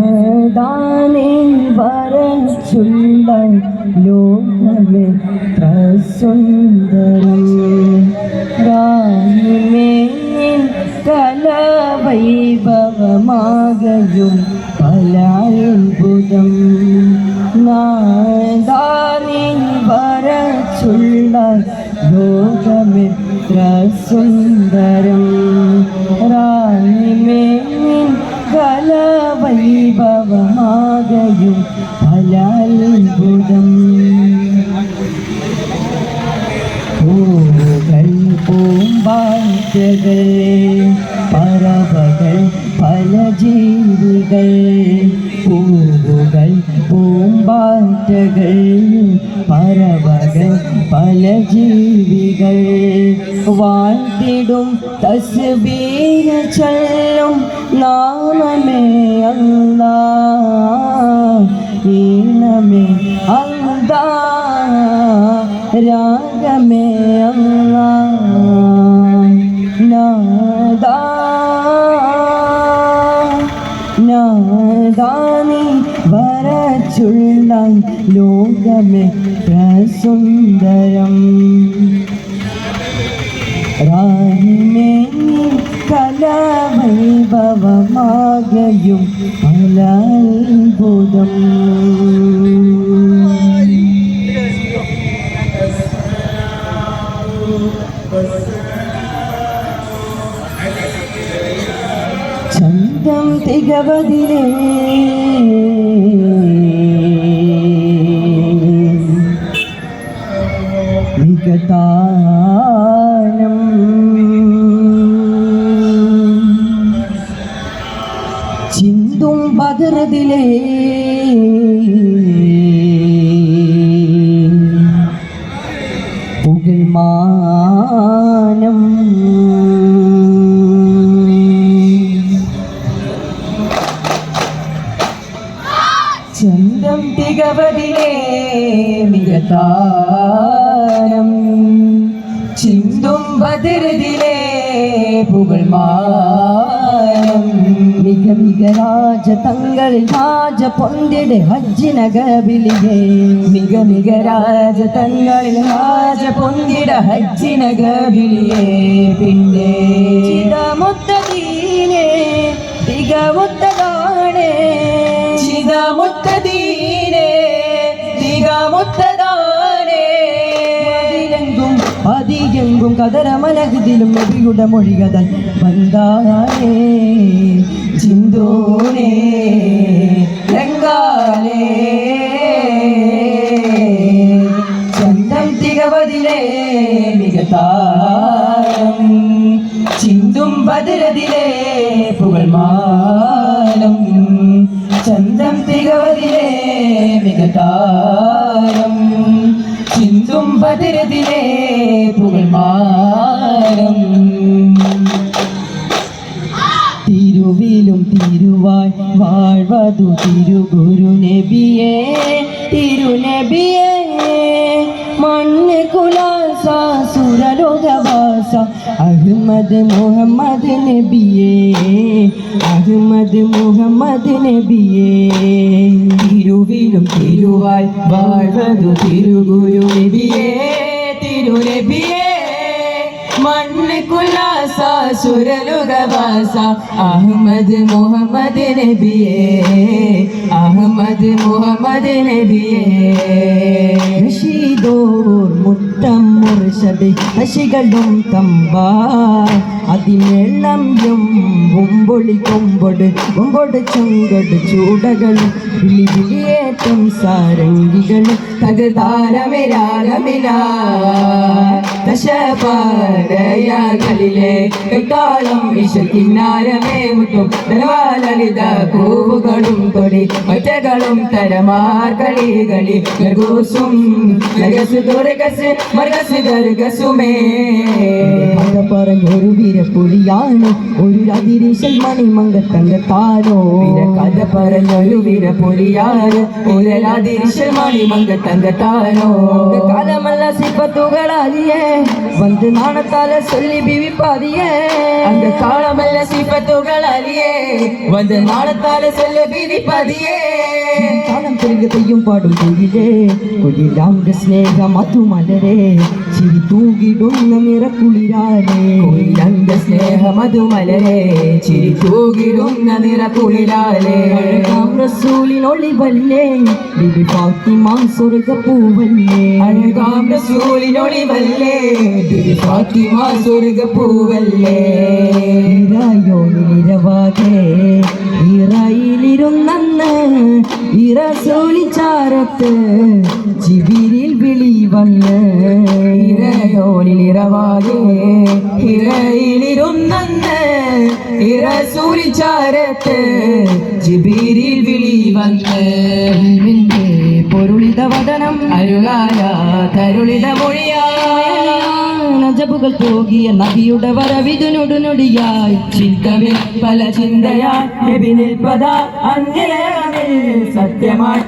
ഞാതാനേ വരച്ചുള്ള ലോകമെത്ര സുന്ദരം രാമേൻ കലവൈഭവമാകയും പല അത്ഭുതം ലോകമെത്ര സുന്ദരം റാണിമേൻ കലവൈഭവമാകയും പല അത്ഭുതം പൂകൾ പൂമ്പാറ്റകൾ പറവകൾ പല ജീവികൾ പൂവുകൾ പൂമ്പാറ്റകൾ. പറവകൾ പല ജീവികൾ. വാഴ്ത്തിടും തസ്ബീര ചൊല്ലും നാമമേ അല്ലാ ഈണമേ അല്ലാ രാഗമേ അല്ലാ ലോകമേ പ്രസുന്ദരം രാഹിമേ കലവൈഭവമാകയും പല അത്ഭുതം ചന്തം തികവതിലേ ചിന്തും പകരതിലേ പുകൾമാനം ചന്തം തികവതിലേ മികതാരം ചിന്തും ബദിരതിലേ പുകൾമാനം മിക മിക രാജ തങ്ങളിൽ രാജ പൊന്തിടെ ഹജ്ജിനകബിലിയേ. മിക മിക രാജ തങ്ങളിൽ രാജ പൊന്തിട ഹജ്ജിനകബിലിയേ. പിന്നെ ചിതമുത്തദീനേ തികമുത്തതാണേ ചിതമുത്തദീനേ തികമുത്തതാണേ കതരമലകതിലും നബിയുടെ മൊഴികതൻ വന്താനേ ചിന്തോനേ ചന്ദം തികവതിലേ മികതാരം. ചിന്തും ബദിരതിലേ പുകൾമാലം. ചന്തം തികവതിലേ മികതാരം. ബദിരതിലേ പുകൾമാനം തിരുവിലും തിരുവായ് വാഴ്വതു തിരുഗുരു നബിയേ തിരുനബിയേ. മണ്ണ് കുലാസ സുരലോകവാസ അഹമ്മദ് മുഹമ്മദ് നബിയേ അഹമ്മദ് മുഹമ്മദ് നബിയേ. തിരുവിലും തിരുവാய் വാഴ്വതു തിരുഗുരു നബിയേ തിരുനബിയേ. മണ്ണ് കുലാസ സുരലുഗവാസ അഹമ്മദ് മുഹമ്മദ് നബിയേ അഹമ്മദ് മുഹമ്മദ് നബിയേ. റഷീദോർ മുത്തം മുർഷദ് ശശികളും കമ്പ അതിനെള്ളം മുമ്പൊളി കൊമ്പൊട് കൊമ്പൊട് ചുങ്കട് ചൂടകളും വിളി വിളിയേറ്റം സാരംഗികളും തകതാരമേ രാഗമില ദശപാരയാകളിലെ കൈത്താളം വിശക്കിന്നാരമേ മുട്ടും. ധനവാലളിത കൂവുകളും തൊടി ഒറ്റകളും തരമാർ കളികളി ഗൂസും ലഗസ് ദുർഗസ് മർഗസ് ദർഗസുമേ പറഞ്ഞൊരു വീരപ്പുലിയാണ് ഒരു രതിരിശൽ മണിമങ്കത്തങ്കത്താരോ കഥ പറഞ്ഞൊരു വീരപ്പുലിയാണ് ഒരു രതിരിശൽ മണിമങ്കത്തങ്കത്താരോ കാലമല്ല സിപ്പ வந்து நாணத்தால சொல்லி பிவி பாதிய அந்த காலமல்ல சீப்ப துகள் அலியே வந்து நாணத்தால சொல்ல பிவி பாதியே காலம் திருங்கத்தையும் பாடும் குயிலே. குயிலாங்க ஸ்நேகம் அது மலரே. சிரி தூங்கிடும் நிற குளிரானே குயிலாங்க ஸ்நேகம் அது மலரே. சிரி தூங்கிடும் நிற குளிராலே. ரசூலின் ஒளி வல்லே பிபி பாத்திமான் சொருக பூவல்லே. அழகாம் ரசூலின் ஒளி ഫാത്തിമ സ്വർഗ പൂവല്ലേ ഇറായോ നിരവാകെ ഇറയിലിരുന്നന്ന് ഇറസൂലിച്ചാരത്ത് ചിബിരിൽ വിളി വന്ന്. ഇരയോനിലിറവാകെ ഇരയിലിരുന്നന്ന് ഇറസൂരിച്ചാരത്ത് ചിബിരിൽ വിളി വന്ന്. പൊരുളിത വദനം അരുളായ തരുളിത മൊഴിയാ. നജബുകൾ പോകിയ നബിയുടെ വരവിതുനൊടുനൊടിയായി ചിന്തവിൽ പല ചിന്തയാ നബി സത്യമായി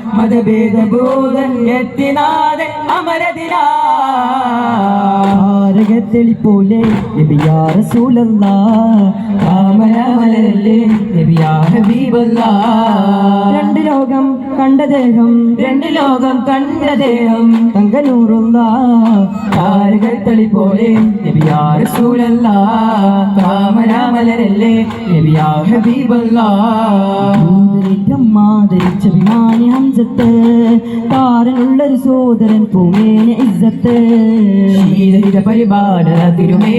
നബിയാ നബിയാ രണ്ട് ലോകം കണ്ട ദേഹം രണ്ട് ലോകം കണ്ട ദേഹം. തങ്കനൂറുള്ള തളി പോലെ നബിയാ റസൂലല്ലാ താമരമലരല്ലേ നബിയാ ഹബീബല്ലാ. മാതരിച്ച വിമാനി ഹംസത്ത് താരനുള്ളൊരു സോദരൻ പൂമേന ഇസ്സത്ത്. പരിപാലന തിരുമേ